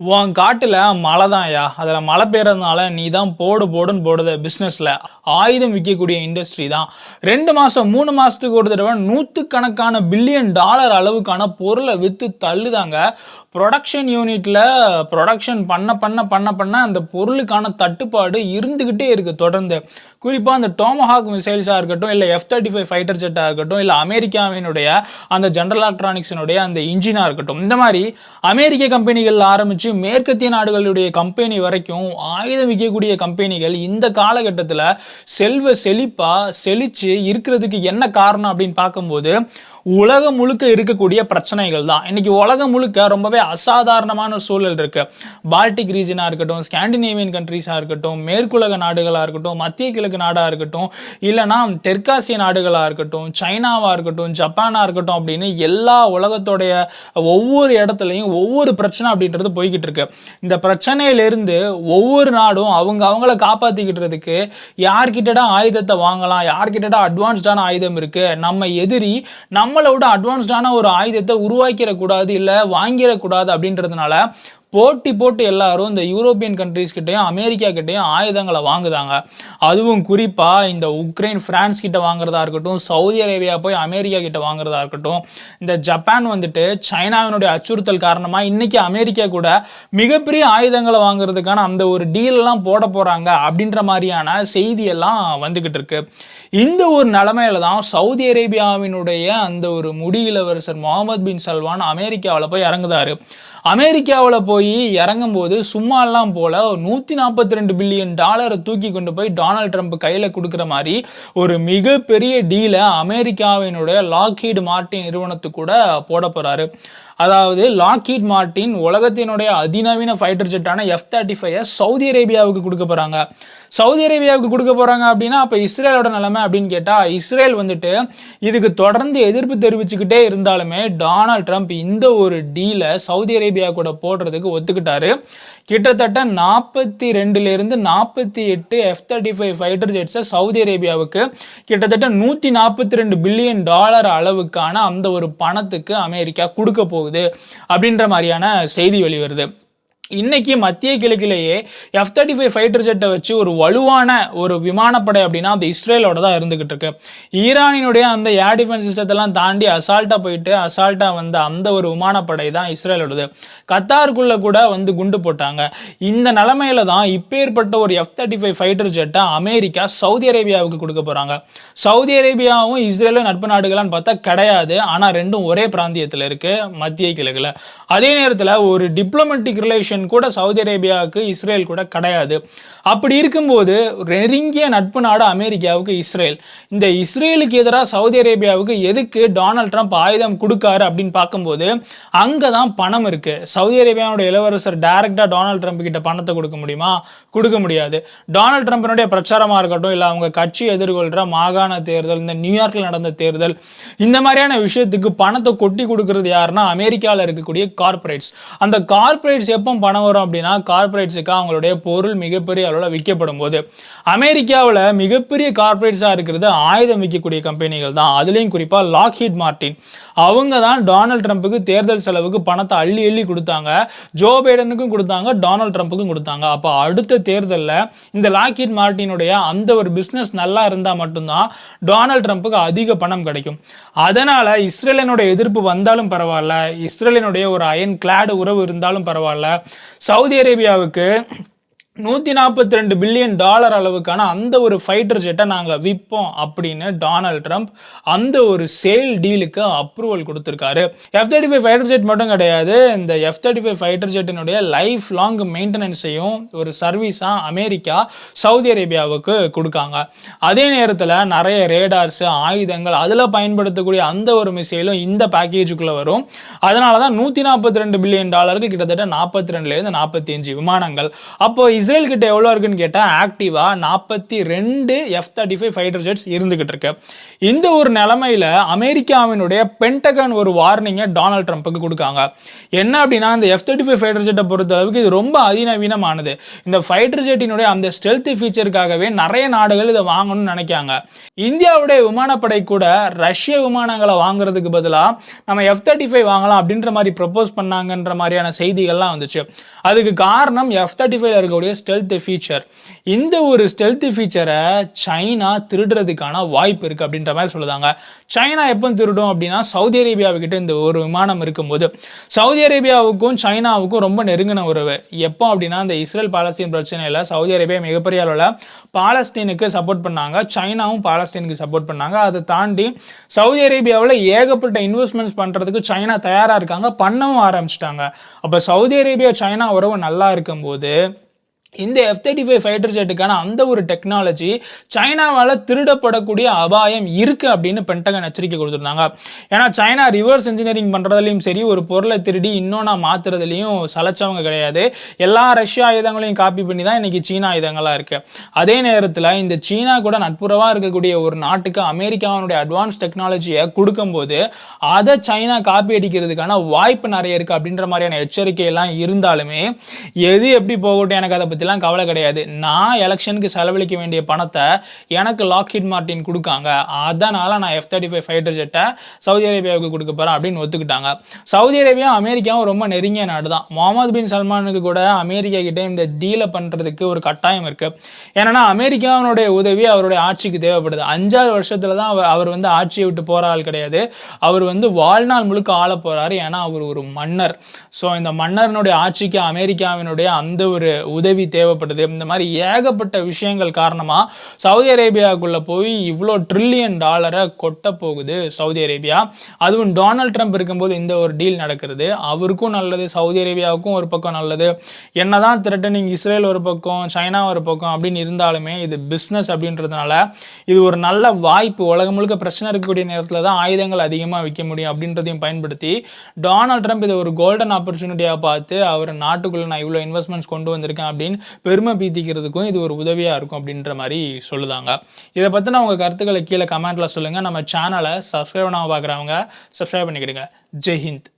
உன் காட்டில் மழை தான்யா அதில் மழை பெய்யறதுனால நீ தான் போடு போடுன்னு போடுத பிஸ்னஸில் ஆயுதம் விற்கக்கூடிய இண்டஸ்ட்ரி தான். ரெண்டு மாதம் மூணு மாதத்துக்கு ஒரு தடவை நூற்றுக்கணக்கான பில்லியன் டாலர் அளவுக்கான பொருளை விற்று தள்ளுதாங்க. ப்ரொடக்ஷன் யூனிட்டில் ப்ரொடக்ஷன் பண்ண பண்ண பண்ண பண்ண அந்த பொருளுக்கான தட்டுப்பாடு இருந்துக்கிட்டே இருக்குது தொடர்ந்து. குறிப்பாக அந்த டோமஹாக் மிசைல்ஸாக இருக்கட்டும் இல்லை எஃப் தேர்ட்டி ஃபைவ் ஃபைட்டர் ஜெட்டாக இருக்கட்டும் இல்லை அமெரிக்காவினுடைய அந்த ஜென்ரல் எலக்ட்ரானிக்ஸினுடைய அந்த இன்ஜினாக இருக்கட்டும். இந்த மாதிரி அமெரிக்க கம்பெனிகள் ஆரம்பிச்சு மேற்கத்திய நாடுகளுடைய கம்பெனி வரைக்கும் ஆயுதம் விற்கக்கூடிய கம்பெனிகள் இந்த காலகட்டத்தில் செல்வ செழிப்பாக செழித்து இருக்கிறதுக்கு என்ன காரணம் அப்படின்னு பார்க்கும்போது உலகம் முழுக்க இருக்கக்கூடிய பிரச்சனைகள் தான். இன்னைக்கு உலகம் முழுக்க ரொம்பவே அசாதாரணமான சூழல் இருக்கு. பால்டிக் ரீஜனாக இருக்கட்டும் ஸ்காண்டினேவியன் கண்ட்ரீஸாக இருக்கட்டும் மேற்குலக நாடுகளாக இருக்கட்டும் மத்திய கிழக்கு நாடாக இருக்கட்டும் இல்லைனா தெற்காசிய நாடுகளாக இருக்கட்டும் சைனாவாக இருக்கட்டும் ஜப்பானாக இருக்கட்டும் அப்படின்னு எல்லா உலகத்தோடைய ஒவ்வொரு இடத்துலையும் ஒவ்வொரு பிரச்சனை அப்படின்றது போய்கிட்டு இருக்கு. இந்த பிரச்சனையிலிருந்து ஒவ்வொரு நாடும் அவங்க அவங்கள காப்பாற்றிக்கிட்டுறதுக்கு யார்கிட்டடா ஆயுதத்தை வாங்கலாம் யார்கிட்டடா அட்வான்ஸ்டான ஆயுதம் இருக்கு நம்ம எதிரி நம்மளை விட அட்வான்ஸ்டான ஒரு ஆயுதத்தை உருவாக்கிடக்கூடாது இல்லை வாங்கிடக்கூடாது அப்படின்றதுனால போட்டி போட்டு எல்லாரும் இந்த யூரோப்பியன் கண்ட்ரீஸ் கிட்டேயும் அமெரிக்கா கிட்டேயும் ஆயுதங்களை வாங்குதாங்க. அதுவும் குறிப்பாக இந்த உக்ரைன் பிரான்ஸ் கிட்ட வாங்குறதா இருக்கட்டும் சவுதி அரேபியா போய் அமெரிக்கா கிட்ட வாங்குறதா இருக்கட்டும் இந்த ஜப்பான் வந்துட்டு சைனாவினுடைய அச்சுறுத்தல் காரணமாக இன்னைக்கு அமெரிக்கா கூட மிகப்பெரிய ஆயுதங்களை வாங்குறதுக்கான அந்த ஒரு டீலெல்லாம் போட போகிறாங்க அப்படின்ற மாதிரியான செய்தியெல்லாம் வந்துக்கிட்டு இருக்கு. இந்த ஒரு நிலமையில தான் சவுதி அரேபியாவினுடைய அந்த ஒரு முடி இளவரசர் முகமது பின் சல்வான் அமெரிக்காவில் போய் இறங்குதாரு. அமெரிக்காவில் போய் இறங்கும்போது சும்மாலாம் போல் நூற்றி நாற்பத்தி ரெண்டு பில்லியன் டாலரை தூக்கி கொண்டு போய் டொனால்ட் ட்ரம்ப் கையில் கொடுக்குற மாதிரி ஒரு மிகப்பெரிய டீலை அமெரிக்காவினுடைய லாக்ஹீடு மார்ட்டின் நிறுவனத்துக்கு கூட போட போகிறாரு அதாவது லாக்கீட் மார்டின் உலகத்தினுடைய அதிநவீன ஃபைட்டர் ஜெட்டான எஃப் தேர்ட்டி ஃபைவ் சவுதி அரேபியாவுக்கு கொடுக்க போகிறாங்க சவுதி அரேபியாவுக்கு கொடுக்க போகிறாங்க அப்படின்னா அப்போ இஸ்ரேலோட நிலைமை அப்படின்னு கேட்டால் இஸ்ரேல் வந்துட்டு இதுக்கு தொடர்ந்து எதிர்ப்பு தெரிவிச்சுக்கிட்டே இருந்தாலுமே டொனால்ட் ட்ரம்ப் இந்த ஒரு டீலை சவுதி அரேபியா கூட போடுறதுக்கு ஒத்துக்கிட்டாரு. கிட்டத்தட்ட நாற்பத்தி ரெண்டுலேருந்து நாற்பத்தி எட்டு எஃப் தேர்ட்டி ஃபைவ் ஃபைட்டர் ஜெட்ஸை சவுதி அரேபியாவுக்கு கிட்டத்தட்ட நூற்றி நாற்பத்தி ரெண்டு பில்லியன் டாலர் அளவுக்கான அந்த ஒரு பணத்துக்கு அமெரிக்கா கொடுக்க போகுது. அப்படின்ற மாதிரியான செய்தி வெளிவருது. இன்னைக்கு மத்திய கிழக்கிலேயே எஃப் தேர்ட்டி ஃபைவ் ஃபைட்டர் ஜெட்டை வச்சு ஒரு வலுவான ஒரு விமானப்படை அப்படின்னா அது இஸ்ரேலோட தான் இருந்துகிட்டு இருக்கு. ஈரானினுடைய அந்த ஏர் டிஃபென்ஸ் சிஸ்டத்தெல்லாம் தாண்டி அசால்ட்டாக போயிட்டு அசால்ட்டாக வந்த அந்த ஒரு விமானப்படை தான் இஸ்ரேலோடது. கத்தாருக்குள்ளே கூட வந்து குண்டு போட்டாங்க. இந்த நிலமையில தான் இப்பேற்பட்ட ஒரு எஃப் தேர்ட்டி ஃபைவ் ஃபைட்டர் ஜெட்டை அமெரிக்கா சவுதி அரேபியாவுக்கு கொடுக்க போகிறாங்க சவுதி அரேபியாவும் இஸ்ரேலும் நட்பு நாடுகளான்னு பார்த்தா கிடையாது. ஆனால் ரெண்டும் ஒரே பிராந்தியத்தில் இருக்குது மத்திய கிழக்கில். அதே நேரத்தில் ஒரு டிப்ளமெட்டிக் ரிலேஷன் கூட சவுதி அரேபியாவுக்கு இஸ்ரேல் கூட கிடையாது. அப்படி இருக்கும்போது நெருங்கிய நட்பு நாடு அமெரிக்காவுக்கு இஸ்ரேல். இந்த இஸ்ரேலுக்கு எதிராக சவுதி அரேபியாவுக்கு எதுக்கு டொனால்ட் ட்ரம்ப் ஆயுதம் கொடுக்காரு அப்படின்னு பார்க்கும்போது அங்கே தான் பணம் இருக்கு. சவுதி அரேபியாவோட இளவரசர் டைரெக்டாக டொனால்ட் ட்ரம்ப் கிட்ட பணத்தை கொடுக்க முடியுமா? கொடுக்க முடியாது. டொனால்ட் ட்ரம்பினுடைய பிரச்சாரமாக இருக்கட்டும் இல்லை அவங்க கட்சி எதிர்கொள்கிற மாகாண தேர்தல் இந்த நியூயார்க்கில் நடந்த தேர்தல் இந்த மாதிரியான விஷயத்துக்கு பணத்தை கொட்டி கொடுக்கறது யாருன்னா அமெரிக்காவில் இருக்கக்கூடிய கார்ப்பரேட்ஸ் அந்த கார்ப்பரேட்ஸ் எப்போ பணம் வரும் அப்படின்னா கார்பரேட்ஸுக்கு அவங்களுடைய பொருள் மிகப்பெரிய அளவில் விற்கப்படும் போது அமெரிக்காவில் மிகப்பெரிய கார்ப்பரேட்ஸாக இருக்கிறது ஆயுதம் விற்கக்கூடிய கம்பெனிகள் தான். அதுலேயும் குறிப்பாக லாக்ஹீட் மார்டின் அவங்க தான் டொனால்ட் ட்ரம்ப்புக்கு தேர்தல் செலவுக்கு பணத்தை அள்ளி அள்ளி கொடுத்தாங்க. ஜோ பைடனுக்கும் கொடுத்தாங்க டொனால்ட் ட்ரம்ப்புக்கும் கொடுத்தாங்க. அப்போ அடுத்த தேர்தலில் இந்த லாக்ஹீட் மார்டினுடைய அந்த ஒரு பிஸ்னஸ் நல்லா இருந்தால் மட்டும்தான் டொனால்ட் ட்ரம்ப்புக்கு அதிக பணம் கிடைக்கும். அதனால் இஸ்ரேலினுடைய எதிர்ப்பு வந்தாலும் பரவாயில்ல. இஸ்ரேலினுடைய ஒரு அயன் கிளாடு உறவு இருந்தாலும் பரவாயில்ல. சவுதி அரேபியாவுக்கு நூற்றி நாற்பத்தி ரெண்டு பில்லியன் டாலர் அளவுக்கான அந்த ஒரு ஃபைட்டர் ஜெட்டை நாங்கள் விற்போம் அப்படின்னு டொனால்ட் ட்ரம்ப் அந்த ஒரு சேல் டீலுக்கு அப்ரூவல் கொடுத்துருக்காரு. F thirty five fighter jet மட்டும் கிடையாது. இந்த எஃப் தேர்ட்டி ஃபைவ் ஃபைட்டர் ஜெட்டினுடைய லைஃப் லாங் மெயின்டெனன்ஸையும் ஒரு சர்வீஸாக அமெரிக்கா சவுதி அரேபியாவுக்கு கொடுக்காங்க. அதே நேரத்தில் நிறைய ரேடார்ஸு ஆயுதங்கள் அதில் பயன்படுத்தக்கூடிய அந்த ஒரு மிசைலும் இந்த பேக்கேஜுக்குள்ளே வரும். அதனால தான் நூற்றி நாற்பத்தி ரெண்டு பில்லியன் டாலருக்கு கிட்டத்தட்ட நாற்பத்தி ரெண்டுலேருந்து நாற்பத்தி அஞ்சு விமானங்கள். அப்போ இஸ்ரேல் கிட்ட எவ்வளோ இருக்குன்னு கேட்டால் ஆக்டிவாக நாற்பத்தி ரெண்டு F thirty five fighter jets இருந்துகிட்டு இருக்கு. இந்த ஒரு நிலமையில அமெரிக்காவினுடைய பென்டகன் ஒரு வார்னிங்கை டொனால்ட் ட்ரம்ப்புக்கு கொடுக்காங்க. என்ன அப்படின்னா இந்த எஃப் தேர்ட்டி ஃபைவ் ஃபைட்டர் ஜெட்டை பொறுத்த அளவுக்கு இது ரொம்ப அதிநவீனமானது. இந்த ஃபைட்டர் ஜெட்டினுடைய அந்த ஸ்டெல்த் ஃபீச்சருக்காகவே நிறைய நாடுகள் இதை வாங்கணும்னு நினைக்காங்க. இந்தியாவுடைய விமானப்படை கூட ரஷ்ய விமானங்களை வாங்குறதுக்கு பதிலாக நம்ம எஃப் தேர்ட்டி ஃபைவ் வாங்கலாம் அப்படின்ற மாதிரி ப்ரப்போஸ் பண்ணாங்கன்ற மாதிரியான செய்திகள்லாம் வந்துச்சு. அதுக்கு காரணம் எஃப் தேர்ட்டி ஃபைவ்ல இருக்கக்கூடிய ஸ்டெல்த் ஃபீச்சர் இந்த ஒரு ஸ்டெல்த் ஃபீச்சரை சைனா திருடுறதுக்கான வாய்ப்பு இருக்குது அப்படின்ற மாதிரி சொல்லுதாங்க. சைனா எப்போ திருடும் அப்படின்னா சவுதி அரேபியாவுக்கிட்ட இந்த ஒரு விமானம் இருக்கும்போது. சவுதி அரேபியாவுக்கும் சைனாவுக்கும் ரொம்ப நெருங்கின உறவு. எப்போ அப்படின்னா இந்த இஸ்ரேல் பாலஸ்தீன் பிரச்சனையில் சவுதி அரேபியா மிகப்பெரிய அளவில் பாலஸ்தீனுக்கு சப்போர்ட் பண்ணாங்க. சைனாவும் பாலஸ்தீனுக்கு சப்போர்ட் பண்ணாங்க. அதை தாண்டி சவுதி அரேபியாவில் ஏகப்பட்ட இன்வெஸ்ட்மெண்ட்ஸ் பண்ணுறதுக்கு சைனா தயாராக இருக்காங்க. பண்ணவும் ஆரம்பிச்சிட்டாங்க. அப்போ சவுதி அரேபியா சைனா உறவு நல்லா இருக்கும்போது இந்த எஃப் தேர்ட்டி ஃபைவ் ஃபைட்டர் ஜெட்டுக்கான அந்த ஒரு டெக்னாலஜி சைனாவால் திருடப்படக்கூடிய அபாயம் இருக்குது அப்படின்னு பென்டகன் எச்சரிக்கை கொடுத்துருந்தாங்க. ஏன்னா சைனா ரிவர்ஸ் இன்ஜினியரிங் பண்ணுறதுலையும் சரி ஒரு பொருளை திருடி இன்னொன்னா மாற்றுறதுலையும் சலைச்சவங்க கிடையாது. எல்லா ரஷ்யா ஆயுதங்களையும் காப்பி பண்ணி தான் இன்றைக்கி சீனா ஆயுதங்களாக இருக்குது அதே நேரத்தில் இந்த சீனா கூட நட்புறவாக இருக்கக்கூடிய ஒரு நாட்டுக்கு அமெரிக்காவினுடைய அட்வான்ஸ் டெக்னாலஜியை கொடுக்கும்போது அதை சைனா காப்பி அடிக்கிறதுக்கான வாய்ப்பு நிறைய இருக்குது அப்படின்ற மாதிரியான எச்சரிக்கையெல்லாம் இருந்தாலுமே எது எப்படி போகட்டும் எனக்கு அதை பற்றி பற்றிலாம் கவலை கிடையாது. நான் எலெக்ஷனுக்கு செலவழிக்க வேண்டிய பணத்தை எனக்கு லாக்ஹிட் மார்ட்டின் கொடுக்காங்க. அதனால் நான் எஃப் தேர்ட்டி ஃபைவ் ஃபைட்டர் ஜெட்டை சவுதி அரேபியாவுக்கு கொடுக்க போகிறேன் அப்படின்னு ஒத்துக்கிட்டாங்க. சவுதி அரேபியா அமெரிக்காவும் ரொம்ப நெருங்கிய நாடு தான். முகமது பின் சல்மானுக்கு கூட அமெரிக்கா கிட்டே இந்த டீலை பண்ணுறதுக்கு ஒரு கட்டாயம் இருக்குது ஏன்னா அமெரிக்காவினுடைய உதவி அவருடைய ஆட்சிக்கு தேவைப்படுது. அஞ்சாறு வருஷத்தில் தான் அவர் அவர் வந்து ஆட்சியை விட்டு போகிற ஆள் கிடையாது. அவர் வந்து வாழ்நாள் முழுக்க ஆள போகிறாரு ஏன்னா அவர் ஒரு மன்னர். ஸோ இந்த மன்னரனுடைய ஆட்சிக்கு அமெரிக்காவினுடைய அந்த ஒரு உதவி தேவைப்படுது இந்த மாதிரி ஏகப்பட்ட விஷயங்கள் காரணமாக சவுதி அரேபியாவுக்குள்ளே போய் இவ்வளோ ட்ரில்லியன் டாலரை கொட்ட போகுது சவுதி அரேபியா. அதுவும் டொனால்ட் ட்ரம்ப் இருக்கும்போது இந்த ஒரு டீல் நடக்கிறது. அவருக்கும் நல்லது சவுதி அரேபியாவுக்கும் ஒரு பக்கம் நல்லது. என்ன தான் த்ரெட்டனிங் இஸ்ரேல் ஒரு பக்கம் சைனா ஒரு பக்கம் அப்படின்னு இருந்தாலுமே இது பிஸ்னஸ் அப்படின்றதுனால இது ஒரு நல்ல வாய்ப்பு. உலகம் முழுக்க பிரச்சனை இருக்கக்கூடிய நேரத்தில் தான் ஆயுதங்கள் அதிகமாக விற்க முடியும் அப்படின்றதையும் பயன்படுத்தி டொனால்ட் ட்ரம்ப் இதை ஒரு கோல்டன் ஆப்பர்ச்சுனிட்டியாக பார்த்து அவர் நாட்டுக்குள்ளே நான் இவ்வளோ இன்வெஸ்ட்மெண்ட்ஸ் கொண்டு வந்திருக்கேன் அப்படின்னு பெருமை பீத்திக்கிறதுக்கும் இது ஒரு உதவியாக இருக்கும் அப்படின்ற மாதிரி சொல்லுதாங்க. இதை பற்றின உங்கள் கருத்துக்களை கீழே கமெண்ட்டில் சொல்லுங்கள் நம்ம சேனலை சப்ஸ்கிரைப் பண்ணாமல் பார்க்குறவங்க சப்ஸ்கிரைப் பண்ணிக்கிடுங்க. ஜெய்ஹிந்த்